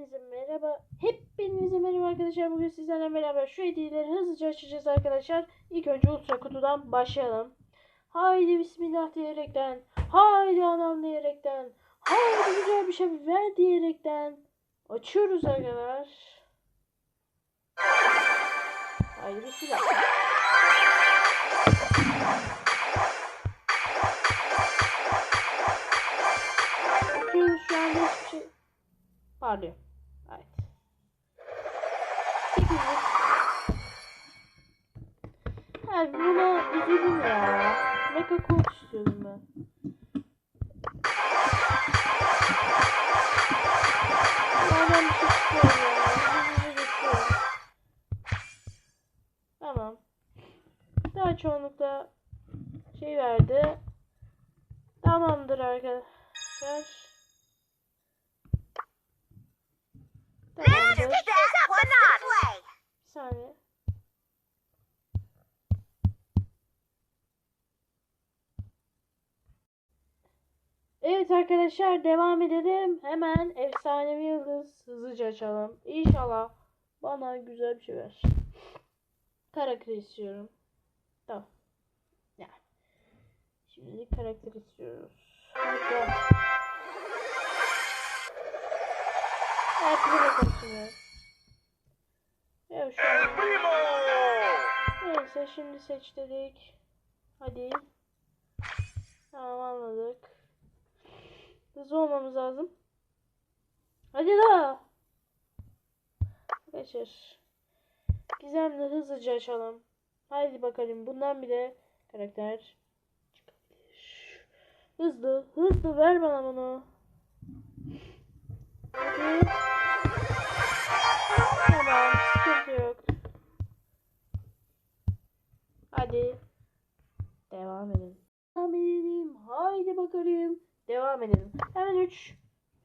Hepinize merhaba. Hepinize merhaba arkadaşlar. Bugün sizlerle beraber şu hediyeleri hızlıca açacağız arkadaşlar. İlk önce ultra kutudan başlayalım. Haydi bismillah diyerekten. Haydi anam diyerekten. Haydi güzel bir şey ver diyerekten. Açıyoruz arkadaşlar. Haydi bismillah. Açıyoruz şu anda hiçbir şey. Parlıyor. Evet. Sekizlik. Ha buna üzüldüm ya. Mecha Colt istiyordum ben. Nereden bir şey çıkıyor ya. Geçiyorum. Tamam. Daha çoğunlukla şey verdi. Tamamdır arkadaşlar. Evet arkadaşlar devam edelim. Hemen efsanevi yıldız hızlıca açalım. İnşallah bana güzel bir şey ver. Karakter istiyorum. Tamam. Yani. Şimdi karakter istiyoruz. Hadi. Evet, bakalım şimdi. Evet. Neyse şimdi seç dedik. Hadi. Tamam anladık. Hızlı olmamız lazım. Hadi daha. Geçir. Gizemli hızlıca açalım. Haydi bakalım bundan bile karakter çıkabilir. Hızlı hızlı ver bana bunu. Hadi. 3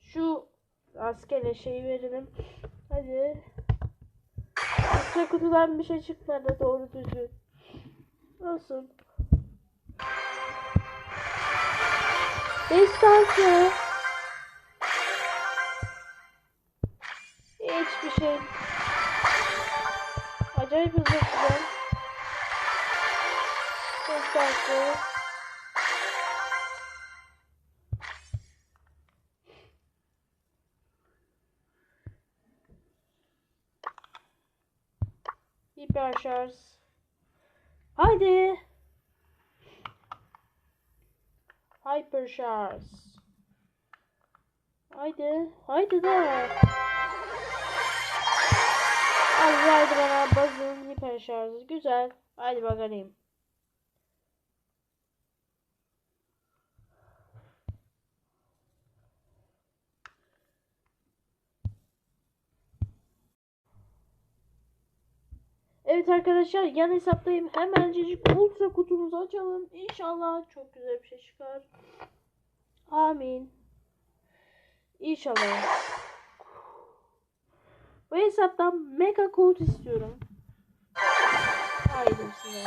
şu askere şeyi verelim. Hadi. Ultra kutudan bir şey çıkmadı doğru düzgün. Olsun. Destansı. Hiçbir şey. Acayip hızlı açacağım. Destansı. Hiper şarj. Haydi. Hyper şarj. Haydi. Haydi de. Verdi bana bazın hiper şarjı. Güzel. Haydi bakalım. Evet arkadaşlar yan hesaptayım. Hemencecik ultra kutumuzu açalım. İnşallah çok güzel bir şey çıkar. Amin. İnşallah. Bu hesaptan mega kod istiyorum. Haydi size.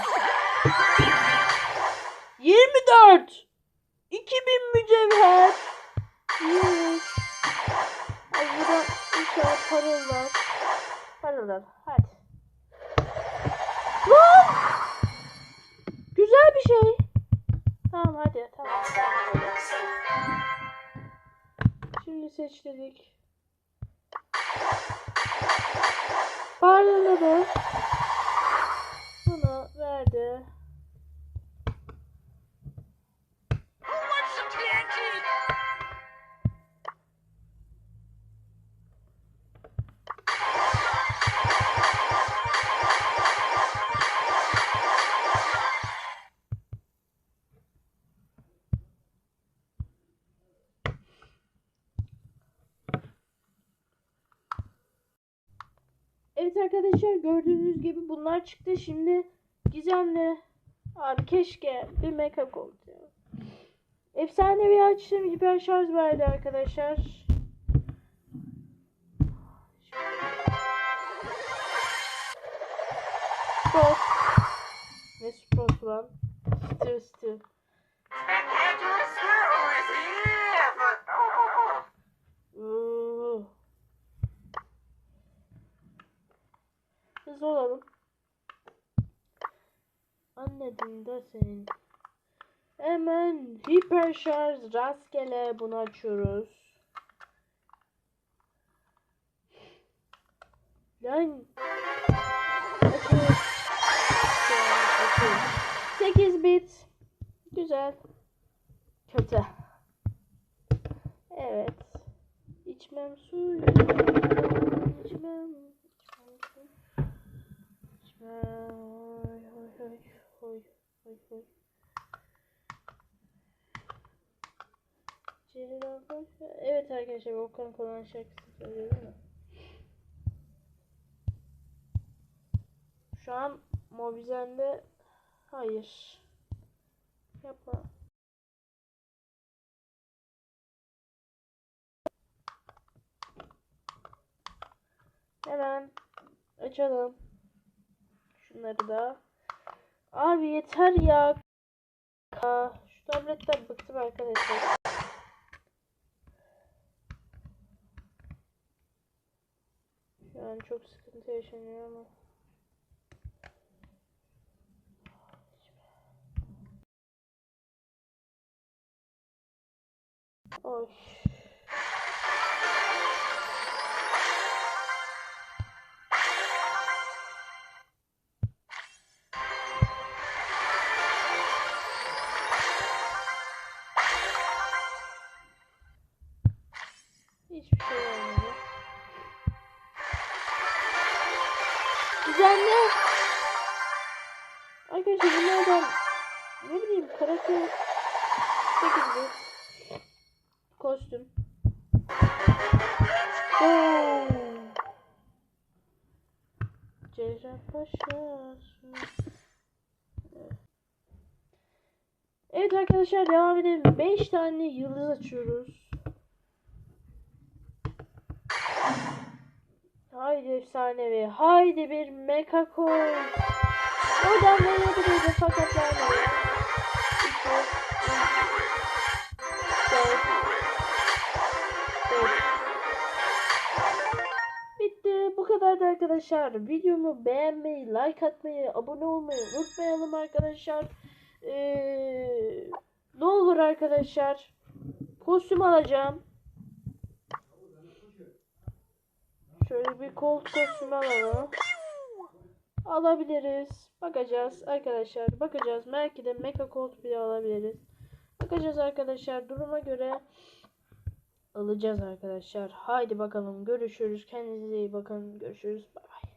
24 2000 mücevher. Yes. Ay burada inşallah paralar. Paralar. Hadi. Lan! Güzel bir şey. Tamam hadi tamam. Şimdi seç dedik. Parladı. Bunu arkadaşlar gördüğünüz gibi bunlar çıktı. Şimdi gizemli. Abi keşke bir mecha oldu. Efsanevi açtım. Hiper şarj verdi arkadaşlar. Spot. Ne spot lan? Steel steel. Hızlı olalım. Anladım da senin. Hemen hiper şarj rastgele bunu açıyoruz. Lan. Açıyoruz. Şu an açıyoruz. 8 bit. Güzel. Kötü. Evet. İçmem suyu. İçmem. Evet arkadaşlar Volkan Konan şarkısını söylüyor değil mi? Şu an Mobizen'de hayır. Yapma. Hemen açalım. Şunları da. Abi yeter ya. Şu tabletten bıktım arkadaşlar. Şu an çok sıkıntı yaşanıyor ama. Oy. Arkadaşlar bunlardan ne bileyim karakter 8 bit kostüm. Cerrah Paşa. Evet arkadaşlar devam edelim. 5 tane yıldız açıyoruz. Haydi efsanevi. Haydi bir mecha koy. Oradan. İki, üç, dört, beş. Bitti. Bu kadardı arkadaşlar. Videomu beğenmeyi, like atmayı, abone olmayı unutmayalım arkadaşlar. Ee, ne olur arkadaşlar. Kostüm alacağım. Şöyle bir kolt kostümü alalım. Alabiliriz. Bakacağız arkadaşlar. Bakacağız. Belki de mecha kolt bile alabiliriz. Bakacağız arkadaşlar. Duruma göre alacağız arkadaşlar. Haydi bakalım. Görüşürüz. Kendinize iyi bakın. Görüşürüz. Bay bay.